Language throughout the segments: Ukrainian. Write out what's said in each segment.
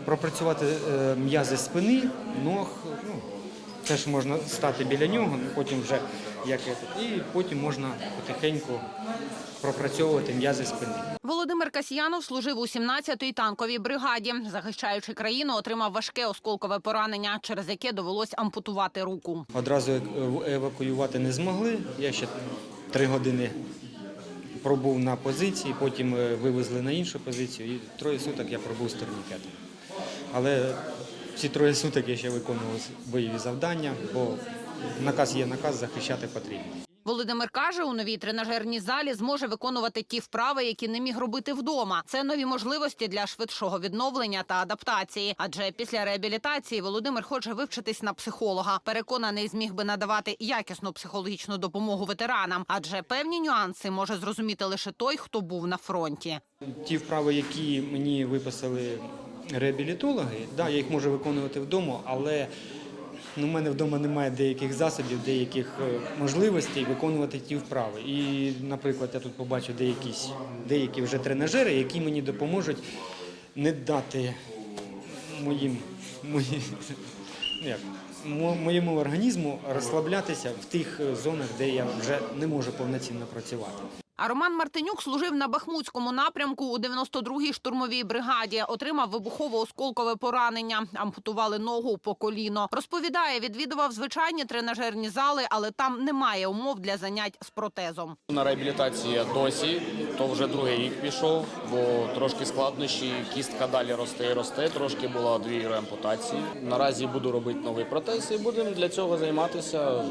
Пропрацювати е, м'язи спини, ног, ну, теж можна стати біля нього, потім вже як і потім можна потихеньку пропрацьовувати м'язи спини. Володимир Касьянов служив у 17-й танковій бригаді. Захищаючи країну, отримав важке осколкове поранення, через яке довелось ампутувати руку. Одразу евакуювати не змогли. Я ще три години пробув на позиції, потім е, вивезли на іншу позицію, і троє суток я пробув з турнікетом. Але ці троє суток я ще виконував бойові завдання, бо наказ є наказ, захищати потрібно. Володимир каже, у новій тренажерній залі зможе виконувати ті вправи, які не міг робити вдома. Це нові можливості для швидшого відновлення та адаптації. Адже після реабілітації Володимир хоче вивчитись на психолога. Переконаний, зміг би надавати якісну психологічну допомогу ветеранам, адже певні нюанси може зрозуміти лише той, хто був на фронті. Ті вправи, які мені виписали реабілітологи, да, я їх можу виконувати вдома, але ну, в мене вдома немає деяких засобів, деяких е, можливостей виконувати ті вправи. І, наприклад, я тут побачу деякі, деякі вже тренажери, які мені допоможуть не дати моїм, мої, ну, як, моєму організму розслаблятися в тих е, зонах, де я вже не можу повноцінно працювати. А Роман Мартинюк служив на Бахмутському напрямку у 92-й штурмовій бригаді. Отримав вибухово-осколкове поранення, ампутували ногу по коліно. Розповідає, відвідував звичайні тренажерні зали, але там немає умов для занять з протезом. На реабілітації досі, то вже другий рік пішов, бо трошки складнощі, кістка далі росте і росте, трошки була дві ампутації. Наразі буду робити новий протез і будемо для цього займатися,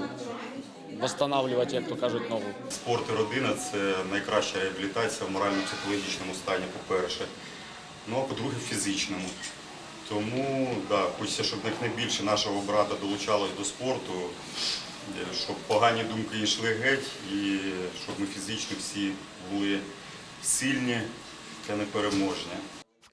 восстанавлювати, як то кажуть, ногу. Спорт і родина це найкраща реабілітація в морально-психологічному стані, по-перше. Ну а по-друге, фізичному. Тому да, хочеться, щоб якнайбільше нашого брата долучалось до спорту, е, щоб погані думки йшли геть і щоб ми фізично всі були сильні та непереможні.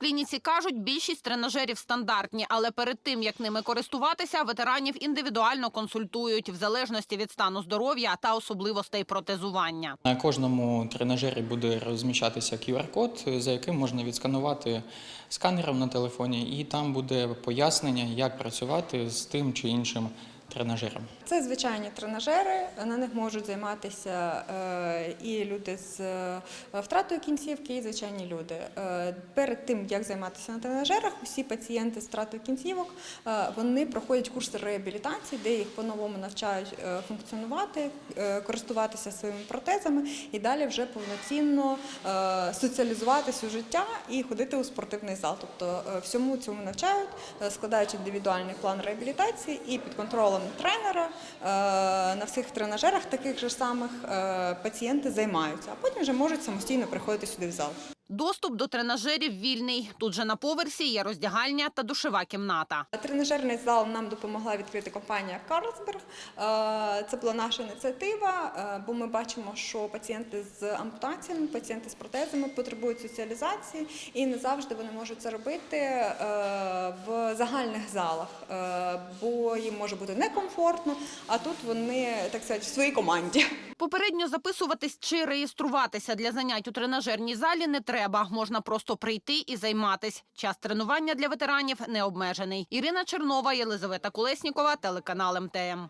Клініці кажуть, більшість тренажерів стандартні, але перед тим як ними користуватися, ветеранів індивідуально консультують в залежності від стану здоров'я та особливостей протезування. На кожному тренажері буде розміщатися QR-код, за яким можна відсканувати сканером на телефоні, і там буде пояснення, як працювати з тим чи іншим тренажером. Це звичайні тренажери, на них можуть займатися е, і люди з е, втратою кінцівки, і звичайні люди. Е, Перед тим, як займатися на тренажерах, усі пацієнти з втратою кінцівок вони проходять курси реабілітації, де їх по-новому навчають функціонувати, користуватися своїми протезами і далі вже повноцінно соціалізуватися у життя і ходити у спортивний зал. Тобто всьому цьому навчають, складають індивідуальний план реабілітації і під контролем тренера е, на всіх тренажерах таких же самих е, пацієнти займаються, а потім вже можуть самостійно приходити сюди в зал. Доступ до тренажерів вільний. Тут же на поверсі є роздягальня та душова кімната. Тренажерний зал нам допомогла відкрити компанія Карлсберг. Е, Це була наша ініціатива, бо ми бачимо, що пацієнти з ампутаціями, пацієнти з протезами потребують соціалізації, і не завжди вони можуть це робити в загальних залах, е, бо їм може бути некомфортно. А тут вони так сказати в своїй команді. Попередньо записуватись чи реєструватися для занять у тренажерній залі не треба. Можна просто прийти і займатись. Час тренування для ветеранів не обмежений. Ірина Чернова, Єлизавета Колеснікова, телеканал МТМ.